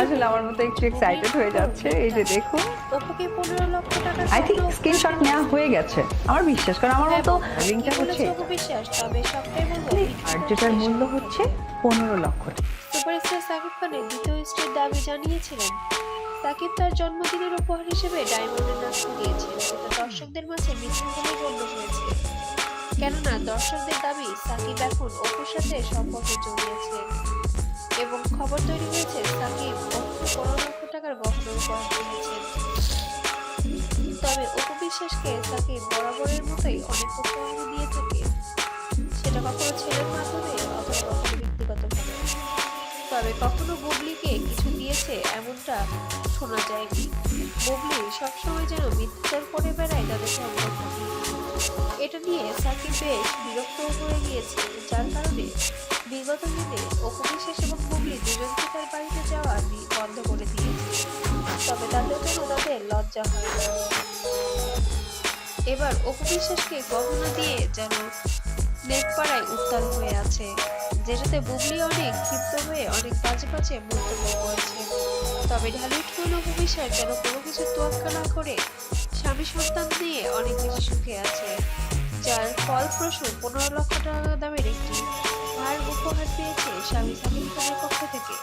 আসলে আমার মতো একটু এক্সাইটেড হয়ে যাচ্ছে। এই যে দেখুন। অপুকে পনেরো লক্ষ টাকা আই থিঙ্ক স্ক্রিনশট নেওয়া হয়ে গেছে। আমার বিশ্বাস কারণ আমার মতো রিংটা হচ্ছে বিশ্বাস তবে সবটাই বলব। আর যেটার মূল্য হচ্ছে পনেরো লক্ষ সুপারস্টার সাকিব খানের দ্বিতীয় স্ত্রীর দাবি জানিয়েছিলেন। সাকিব তার জন্মদিনের উপহার হিসেবে ডায়মন্ডের নাচটা দিয়েছেন যেটা দর্শকদের মাঝে মিথ্যা বলে গণ্য হয়েছে। কেননা দর্শকদের দাবি সাকিব এখন অপুর সাথে সম্পর্কে জড়িয়েছে খবর তৈরি হয়েছে সাকিব পনেরো লক্ষ টাকার গহনা উপহার দিয়েছেন তবে অপু বিশ্বাসকে সাকিব বরাবরের মতোই অনেক উপহার দিয়ে থাকে। সেটা কখনো ছেলের মাধ্যমে অথবা কখনো ব্যক্তিগতভাবে। তবে কখনো বুবলিকে কিছু দিয়েছে এমনটা শোনা যায়নি। বুবলি সবসময় যেন মিথ্যাচার করে বেড়ায় তাদের সম্পর্ক এটা নিয়ে সাকিব বেশ বিরক্ত হয়ে গিয়েছে, যার কারণে বিগত দিনে অপু এবং হুগলি দুজনকে তার বাড়িতে যাওয়া বন্ধ করে দিয়েছে। তবে তাদের জন্য তাদের লজ্জা হয় এবার অপু বিশ্বাসকে গহনা দিয়ে যেন নেটপাড়ায় উত্তাল হয়ে আছে, যেটাতে বুবলি অনেক ক্ষিপ্ত হয়ে অনেক বাজে বাজে মন্তব্য করেছে। তবে ঢালিউড কোন অপবিশ্বাস যেন কোনো কিছু তোয়াক্কা না করে স্বামী সন্তান নিয়ে অনেক বেশি সুখে আছে। যার ফলপ্রসূ পনেরো লক্ষ টাকা দামের একটি ভার উপহার পেয়েছে স্বামী সামিল খানের পক্ষ থেকে।